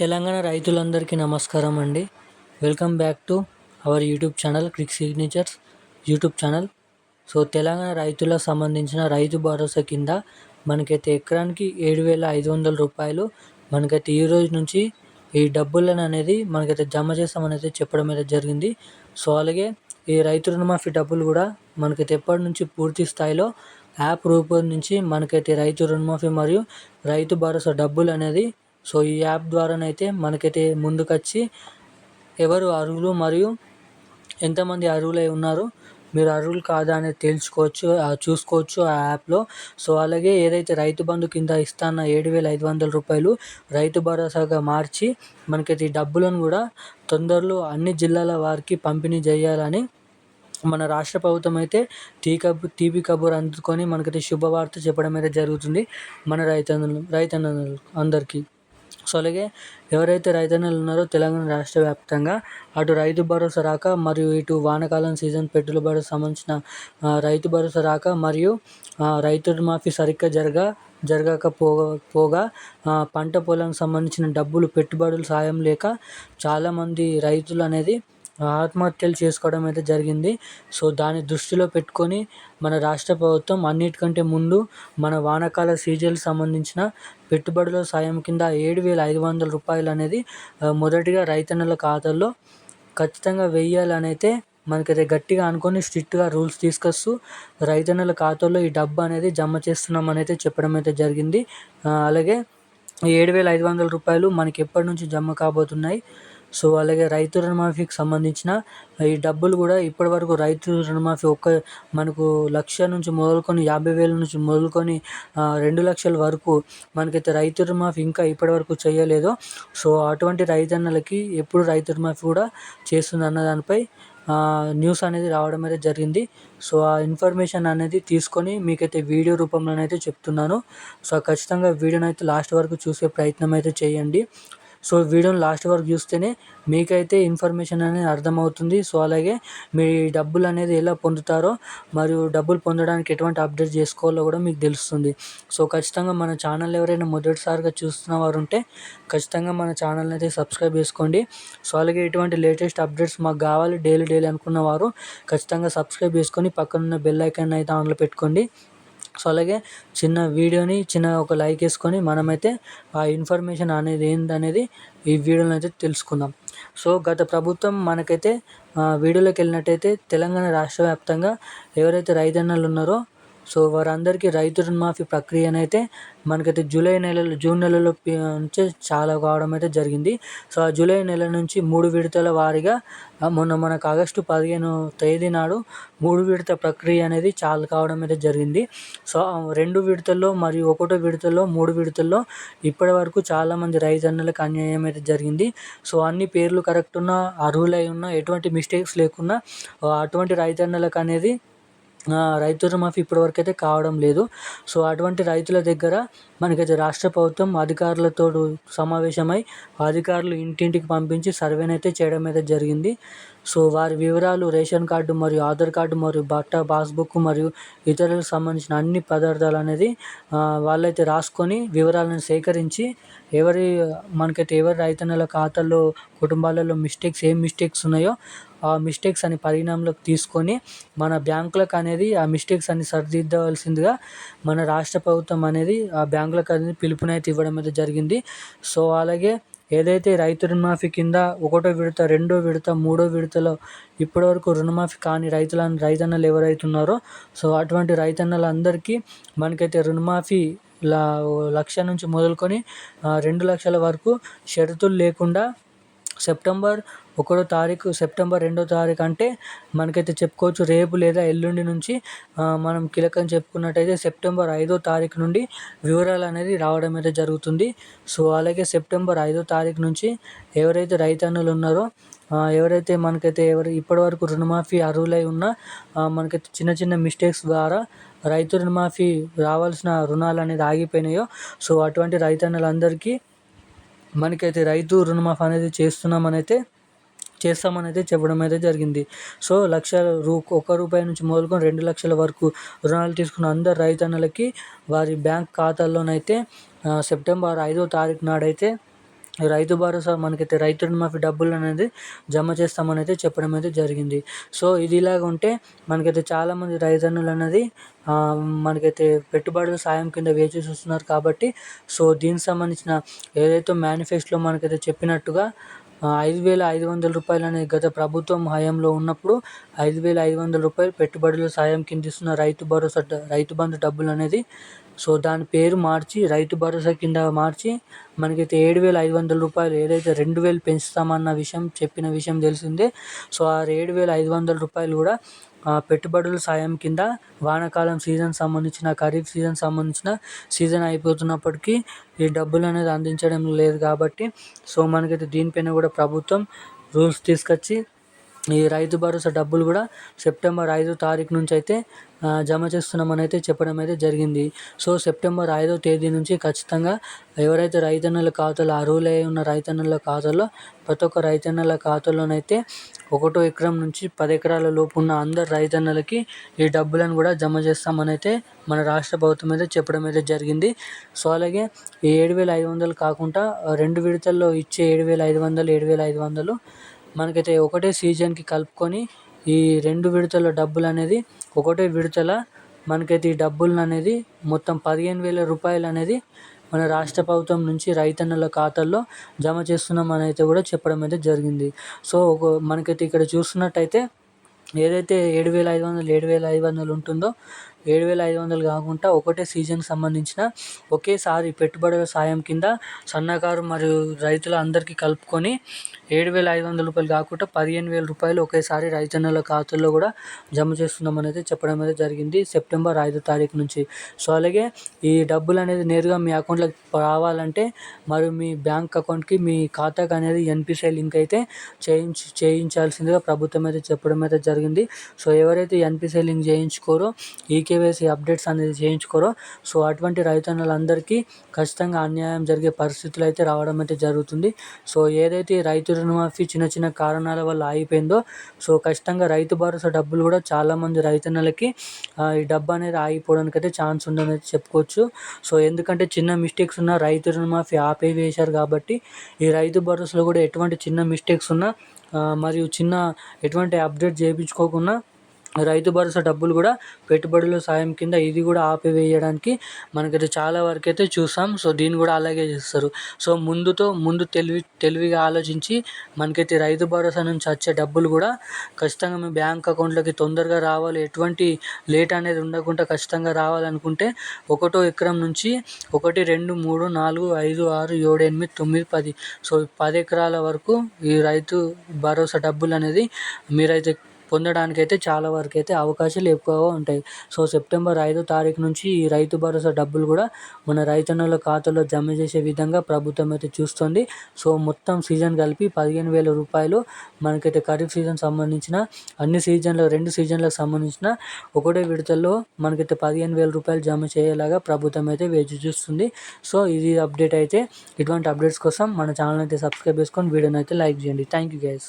తెలంగాణ రైతులందరికీ నమస్కారం అండి. Welcome back to our YouTube channel crick signatures YouTube channel so Telangana రైతులకు సంబంధించిన రైతు భరోసా కింద మనకైతే ఎకరానికి ఏడు వేల ఐదు వందల రూపాయలు మనకైతే ఈ రోజు నుంచి ఈ డబ్బులను అనేది మనకైతే జమ చేస్తామని అయితే చెప్పడం అయితే జరిగింది. సో అలాగే ఈ రైతు రుణమాఫీ డబ్బులు కూడా మనకైతే ఎప్పటి నుంచి పూర్తి స్థాయిలో యాప్ రూపొందించి మనకైతే రైతు రుణమాఫీ మరియు రైతు భరోసా డబ్బులు అనేది సో ఈ యాప్ ద్వారానైతే మనకైతే ముందుకొచ్చి ఎవరు అర్హులు మరియు ఎంతమంది అర్హులై ఉన్నారు మీరు అర్హులు కాదా అనేది తేల్చుకోవచ్చు చూసుకోవచ్చు ఆ యాప్లో. సో అలాగే ఏదైతే రైతు బంధు కింద ఇస్తాన్న ఏడు వేల ఐదు వందల రూపాయలు రైతు భరోసాగా మార్చి మనకైతే ఈ డబ్బులను కూడా తొందరలో అన్ని జిల్లాల వారికి పంపిణీ చేయాలని మన రాష్ట్ర ప్రభుత్వం అయితే టీ కబు టీవీ కబూర్ అందుకొని మనకైతే శుభవార్త చెప్పడం అయితే జరుగుతుంది. మన రైతన్నలు రైతన్నలు అందరికీ. సో అలాగే ఎవరైతే రైతన్నలు ఉన్నారో తెలంగాణ రాష్ట్ర వ్యాప్తంగా అటు రైతు భరోసా రాక మరియు ఇటు వానాకాలం సీజన్ పెట్టుబడి సంబంధించిన రైతు భరోసా రాక మరియు రైతు రుణమాఫీ సరిగ్గా జరగ జరగకపోగా పోగా పంట పొలానికి సంబంధించిన డబ్బులు పెట్టుబడులు సాయం లేక చాలామంది రైతులు అనేది ఆత్మహత్యలు చేసుకోవడం అయితే జరిగింది. సో దాన్ని దృష్టిలో పెట్టుకొని మన రాష్ట్ర ప్రభుత్వం అన్నిటికంటే ముందు మన వానాకాల సీజన్కి సంబంధించిన పెట్టుబడుల సాయం కింద ఏడు వేల ఐదు వందల రూపాయలు అనేది మొదటిగా రైతన్నల ఖాతాల్లో ఖచ్చితంగా వెయ్యాలని అయితే మనకైతే గట్టిగా అనుకొని స్ట్రిక్ట్గా రూల్స్ తీసుకొస్తూ రైతన్నల ఖాతాల్లో ఈ డబ్బు అనేది జమ చేస్తున్నామని అయితే చెప్పడం అయితే జరిగింది. అలాగే ఏడు వేల ఐదు వందల రూపాయలు మనకి ఎప్పటి నుంచి జమ కాబోతున్నాయి? సో అలాగే రైతు రుణమాఫీకి సంబంధించిన ఈ డబ్బులు కూడా ఇప్పటివరకు రైతు రుణమాఫీ ఒక్క మనకు లక్ష నుంచి మొదలుకొని యాభై వేల నుంచి మొదలుకొని రెండు లక్షల వరకు మనకైతే రైతు రుణమాఫీ ఇంకా ఇప్పటివరకు చేయలేదు. సో అటువంటి రైతన్నలకి ఎప్పుడు రైతు రుణమాఫీ కూడా చేస్తుంది అన్న దానిపై న్యూస్ అనేది రావడం అయితే జరిగింది. సో ఆ ఇన్ఫర్మేషన్ అనేది తీసుకొని మీకైతే వీడియో రూపంలోనైతే చెప్తున్నాను. సో ఖచ్చితంగా వీడియోనైతే లాస్ట్ వరకు చూసే ప్రయత్నం అయితే చేయండి. సో వీడియోని లాస్ట్ వరకు చూస్తేనే మీకైతే ఇన్ఫర్మేషన్ అనేది అర్థమవుతుంది. సో అలాగే మీ డబ్బులు అనేది ఎలా పొందుతారో మరియు డబ్బులు పొందడానికి ఎటువంటి అప్డేట్ చేసుకోవాలో కూడా మీకు తెలుస్తుంది. సో ఖచ్చితంగా మన ఛానల్ ఎవరైనా మొదటిసారిగా చూస్తున్న వారు ఉంటే ఖచ్చితంగా మన ఛానల్ని అయితే సబ్స్క్రైబ్ చేసుకోండి. సో అలాగే ఇటువంటి లేటెస్ట్ అప్డేట్స్ మాకు కావాలి డైలీ డైలీ అనుకున్న వారు ఖచ్చితంగా సబ్స్క్రైబ్ చేసుకొని పక్కనున్న బెల్ ఐకాన్ అయితే ఆన్లో పెట్టుకోండి. సో అలాగే చిన్న వీడియోని చిన్న ఒక లైక్ వేసుకొని మనమైతే ఆ ఇన్ఫర్మేషన్ అనేది ఏంటనేది ఈ వీడియోలో అయితే తెలుసుకుందాం. సో గత ప్రభుత్వం మనకైతే వీడియోలోకి వెళ్ళినట్టయితే తెలంగాణ రాష్ట్ర వ్యాప్తంగా ఎవరైతే రైతన్నలు ఉన్నారో సో వారందరికీ రైతు రుణమాఫీ ప్రక్రియనైతే మనకైతే జూలై నెలలో జూన్ నెలలో నుంచి చాలా కావడం అయితే జరిగింది. సో ఆ జూలై నెల నుంచి మూడు విడతల వారీగా మొన్న మనకు ఆగస్టు పదిహేను తేదీ నాడు మూడు విడత ప్రక్రియ అనేది చాలు కావడం అయితే జరిగింది. సో రెండు విడతల్లో మరియు ఒకటో విడతల్లో మూడు విడతల్లో ఇప్పటి వరకు చాలామంది రైతన్నలకు అన్యాయం అయితే జరిగింది. సో అన్ని పేర్లు కరెక్ట్ ఉన్న అర్హులై ఉన్న ఎటువంటి మిస్టేక్స్ లేకున్నా అటువంటి రైతన్నలకు అనేది రైతు రుణమాఫీ ఇప్పటివరకు అయితే కావడం లేదు. సో అటువంటి రైతుల దగ్గర మనకైతే రాష్ట్ర ప్రభుత్వం అధికారులతో సమావేశమై అధికారులు ఇంటింటికి పంపించి సర్వేని అయితే చేయడం అయితే జరిగింది. సో వారి వివరాలు రేషన్ కార్డు మరియు ఆధార్ కార్డు మరియు బట్ట పాస్బుక్ మరియు ఇతరులకు సంబంధించిన అన్ని పదార్థాలు అనేది వాళ్ళైతే రాసుకొని వివరాలను సేకరించి ఎవరి మనకైతే ఎవరి రైతన్నల ఖాతాల్లో కుటుంబాలలో మిస్టేక్స్ ఏం మిస్టేక్స్ ఉన్నాయో ఆ మిస్టేక్స్ అని పరిణామంలోకి తీసుకొని మన బ్యాంకులకు అనేది ఆ మిస్టేక్స్ అన్ని సరిదిద్దవలసిందిగా మన రాష్ట్ర ప్రభుత్వం అనేది ఆ బ్యాంకులకు అనేది పిలుపునైతే ఇవ్వడం అయితే జరిగింది. సో అలాగే ఏదైతే రైతు రుణమాఫీ కింద ఒకటో విడత రెండో విడత మూడో విడతలో ఇప్పటివరకు రుణమాఫీ కాని రైతుల రైతన్నలు ఎవరైతే ఉన్నారో సో అటువంటి రైతన్నలందరికీ మనకైతే రుణమాఫీ లక్ష నుంచి మొదలుకొని రెండు లక్షల వరకు షరతులు లేకుండా సెప్టెంబర్ ఒకటో తారీఖు సెప్టెంబర్ రెండో తారీఖు అంటే మనకైతే చెప్పుకోవచ్చు రేపు లేదా ఎల్లుండి నుంచి మనం కీలకం చెప్పుకున్నట్టయితే సెప్టెంబర్ ఐదో తారీఖు నుండి వివరాలు అనేది రావడం అయితే జరుగుతుంది. సో అలాగే సెప్టెంబర్ ఐదో తారీఖు నుంచి ఎవరైతే రైతన్నులు ఉన్నారో ఎవరైతే మనకైతే ఎవరు ఇప్పటివరకు రుణమాఫీ అర్హులై ఉన్నా మనకైతే చిన్న చిన్న మిస్టేక్స్ ద్వారా రైతు రుణమాఫీ రావాల్సిన రుణాలు అనేది ఆగిపోయినాయో సో అటువంటి రైతన్నులందరికీ మనకైతే రైతు రుణమాఫీ అనేది చేస్తున్నామనైతే చేస్తామనైతే చెప్పడం అయితే జరిగింది. సో లక్ష రూ ఒక రూపాయి నుంచి మొదలుకొని రెండు లక్షల వరకు రుణాలు తీసుకున్న అందరు రైతన్నలకి వారి బ్యాంక్ ఖాతాల్లోనైతే సెప్టెంబర్ ఐదో తారీఖు నాడైతే రైతు భరోసా మనకైతే రైతు రుణమాఫీ డబ్బులు అనేది జమ చేస్తామని అయితే చెప్పడం అయితే జరిగింది. సో ఇది ఇలాగ ఉంటే మనకైతే చాలామంది రైతన్నులు అనేది మనకైతే పెట్టుబడుల సాయం కింద వేచి చూస్తున్నారు కాబట్టి సో దీనికి సంబంధించిన ఏదైతే మేనిఫెస్టోలో మనకైతే చెప్పినట్టుగా ఐదు వేల ఐదు వందల రూపాయలు అనేది గత ప్రభుత్వం హయాంలో ఉన్నప్పుడు ఐదు వేల ఐదు వందల రూపాయలు పెట్టుబడుల సాయం కింద ఇస్తున్న రైతు భరోసా రైతు బంధు డబ్బులు అనేది సో దాని పేరు మార్చి రైతు భరోసా కింద మార్చి మనకైతే ఏడు వేల ఐదు వందల రూపాయలు ఏదైతే రెండు వేలు పెంచుతామన్న విషయం చెప్పిన విషయం తెలిసిందే. సో ఆ ఏడు వేల ఐదు వందల రూపాయలు కూడా పెట్టుబడుల సాయం కింద వానాకాలం సీజన్ సంబంధించిన ఖరీఫ్ సీజన్ సంబంధించిన సీజన్ అయిపోతున్నప్పటికీ ఈ డబ్బులు అనేది అందించడం లేదు కాబట్టి సో మనకైతే దీనిపైన కూడా ప్రభుత్వం రూల్స్ తీసుకొచ్చి ఈ రైతు భరోసా డబ్బులు కూడా సెప్టెంబర్ ఐదో తారీఖు నుంచి అయితే జమ చేస్తున్నామని అయితే చెప్పడం అయితే జరిగింది. సో సెప్టెంబర్ ఐదో తేదీ నుంచి ఖచ్చితంగా ఎవరైతే రైతన్నుల ఖాతాలో అర్హులై ఉన్న రైతన్నుల ఖాతాలో ప్రతి ఒక్క రైతన్నుల ఖాతాలోనైతే ఒకటో ఎకరం నుంచి పది ఎకరాల లోపు ఉన్న అందరు రైతన్నులకి ఈ డబ్బులను కూడా జమ చేస్తామని అయితే మన రాష్ట్ర ప్రభుత్వం అయితే చెప్పడం అయితే జరిగింది. సో అలాగే ఈ ఏడు వేల ఐదు వందలు కాకుండా రెండు విడతల్లో ఇచ్చే ఏడు వేల ఐదు వందలు ఏడు వేల ఐదు వందలు మనకైతే ఒకటే సీజన్కి కలుపుకొని ఈ రెండు విడతల డబ్బులు అనేది ఒకటే విడతల మనకైతే ఈ డబ్బులను అనేది మొత్తం పదిహేను వేల రూపాయలు అనేది మన రాష్ట్ర ప్రభుత్వం నుంచి రైతన్నుల ఖాతాల్లో జమ చేస్తున్నామని అయితే కూడా చెప్పడం అయితే జరిగింది. సో ఒక మనకైతే ఇక్కడ చూస్తున్నట్టయితే ఏదైతే ఏడు వేల ఐదు వందలు ఏడు వేల ఐదు వందలు ఉంటుందో ఏడు వేల ఐదు వందలు కాకుండా ఒకటే సీజన్కి సంబంధించిన ఒకేసారి పెట్టుబడుల సాయం కింద సన్నకారు మరియు రైతుల అందరికీ కలుపుకొని ఏడు వేల ఐదు వందల రూపాయలు కాకుండా పదిహేను వేల రూపాయలు ఒకేసారి రైతన్నుల ఖాతాల్లో కూడా జమ చేస్తున్నాం అనేది చెప్పడం అయితే జరిగింది సెప్టెంబర్ ఐదో తారీఖు నుంచి. సో అలాగే ఈ డబ్బులు అనేది నేరుగా మీ అకౌంట్లోకి రావాలంటే మరియు మీ బ్యాంక్ అకౌంట్కి మీ ఖాతాకి అనేది ఎన్పిసిఐ లింక్ అయితే చేయించి చేయించాల్సిందిగా ప్రభుత్వం అయితే చెప్పడం అయితే జరిగింది. సో ఎవరైతే ఎన్పిసిఐ లింక్ చేయించుకోరో ఈ ఈకేవైసీ అప్డేట్స్ అనేది చేయించుకోరో సో అటువంటి రైతన్నలందరికీ ఖచ్చితంగా అన్యాయం జరిగే పరిస్థితులు అయితే రావడం అయితే జరుగుతుంది. సో ఏదైతే రైతు రుణమాఫీ చిన్న చిన్న కారణాల వల్ల ఆగిపోయిందో సో ఖచ్చితంగా రైతు భరోసా డబ్బులు కూడా చాలామంది రైతన్నలకి ఈ డబ్బు అనేది ఆగిపోవడానికి అయితే ఛాన్స్ ఉందని చెప్పుకోవచ్చు. సో ఎందుకంటే చిన్న మిస్టేక్స్ ఉన్న రైతు రుణమాఫీ ఆపేవేశారు కాబట్టి ఈ రైతు భరోసాలో కూడా ఎటువంటి చిన్న మిస్టేక్స్ ఉన్నా మరియు చిన్న ఎటువంటి అప్డేట్ చేయించుకోకుండా రైతు భరోసా డబ్బులు కూడా పెట్టుబడుల సాయం కింద ఇది కూడా ఆపివేయడానికి మనకైతే చాలా వరకు అయితే చూసాం. సో దీన్ని కూడా అలాగే చేస్తారు. సో ముందుతో ముందు తెలివి తెలివిగా ఆలోచించి మనకైతే రైతు భరోసా నుంచి వచ్చే డబ్బులు కూడా ఖచ్చితంగా మీ బ్యాంక్ అకౌంట్లోకి తొందరగా రావాలి. ఎటువంటి లేట్ అనేది ఉండకుండా ఖచ్చితంగా రావాలనుకుంటే ఒకటో ఎకరం నుంచి ఒకటి రెండు మూడు నాలుగు ఐదు ఆరు ఏడు ఎనిమిది తొమ్మిది పది. సో పది ఎకరాల వరకు ఈ రైతు భరోసా డబ్బులు అనేది మీరైతే పొందడానికి అయితే చాలా వరకు అయితే అవకాశాలు ఎక్కువగా ఉంటాయి. సో సెప్టెంబర్ ఐదో తారీఖు నుంచి ఈ రైతు భరోసా డబ్బులు కూడా మన రైతన్నుల ఖాతాలో జమ చేసే విధంగా ప్రభుత్వం అయితే చూస్తుంది. సో మొత్తం సీజన్ కలిపి పదిహేను వేల రూపాయలు మనకైతే ఖరీఫ్ సీజన్ సంబంధించిన అన్ని సీజన్ల రెండు సీజన్లకు సంబంధించిన ఒకటే విడతల్లో మనకైతే పదిహేను వేల రూపాయలు జమ చేయలాగా ప్రభుత్వం అయితే వేచి చూస్తుంది. సో ఇది అప్డేట్ అయితే ఇటువంటి అప్డేట్స్ కోసం మన ఛానల్ అయితే సబ్స్క్రైబ్ చేసుకొని వీడియోని అయితే లైక్ చేయండి. Thank you guys